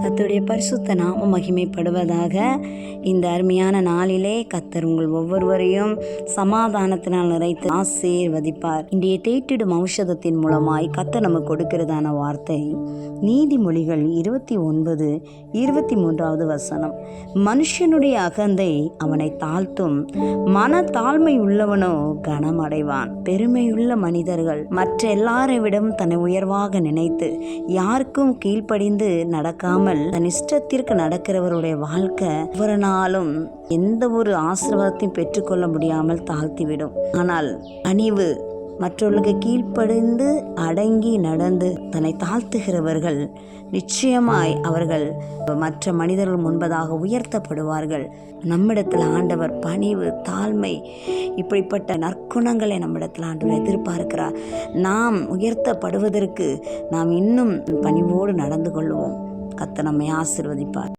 கர்த்தருடைய பரிசுத்த நாம மகிமைப்படுவதாக இந்த அருமையான நாளிலே கத்தர் உங்கள் ஒவ்வொருவரையும் சமாதானத்தினால் நிறைத்து ஆசீர்வதிப்பார். இன்றைய தேட்டிடும் ஔஷதத்தின் மூலமாய் கத்தர் நமக்கு கொடுக்கிறதான வார்த்தை நீதிமொழிகள் இருபத்தி ஒன்பது இருபத்தி மூன்றாவது வசனம். மனுஷனுடைய அகந்தை அவனை தாழ்த்தும் மன தாழ்மை உள்ளவனோ கனமடைவான். பெருமையுள்ள மனிதர்கள் மற்ற எல்லாரை விடம் தன்னை உயர்வாக நினைத்து யாருக்கும் கீழ்ப்படிந்து நடக்காமல் தன் இஷ்டத்திற்கு நடக்கிறவருடைய வாழ்க்கை ஒவ்வொரு நாளும் எந்த ஒரு ஆசீர்வாதத்தையும் பெற்றுக்கொள்ள முடியாமல் தாழ்த்திவிடும். ஆனால் அணிவு மற்றவர்களுக்கு கீழ்ப்படிந்து அடங்கி நடந்து தன்னை தாழ்த்துகிறவர்கள் நிச்சயமாய் அவர்கள் மற்ற மனிதர்கள் முன்பதாக உயர்த்தப்படுவார்கள். நம்மிடத்தில் ஆண்டவர் பணிவு தாழ்மை இப்படிப்பட்ட நற்குணங்களை நம்மிடத்தில் ஆண்டவர் எதிர்பார்க்கிறார். நாம் உயர்த்தப்படுவதற்கு நாம் இன்னும் பணிவோடு நடந்து கொள்வோம். கத்த நம்மை ஆசிர்வதிப்பார்.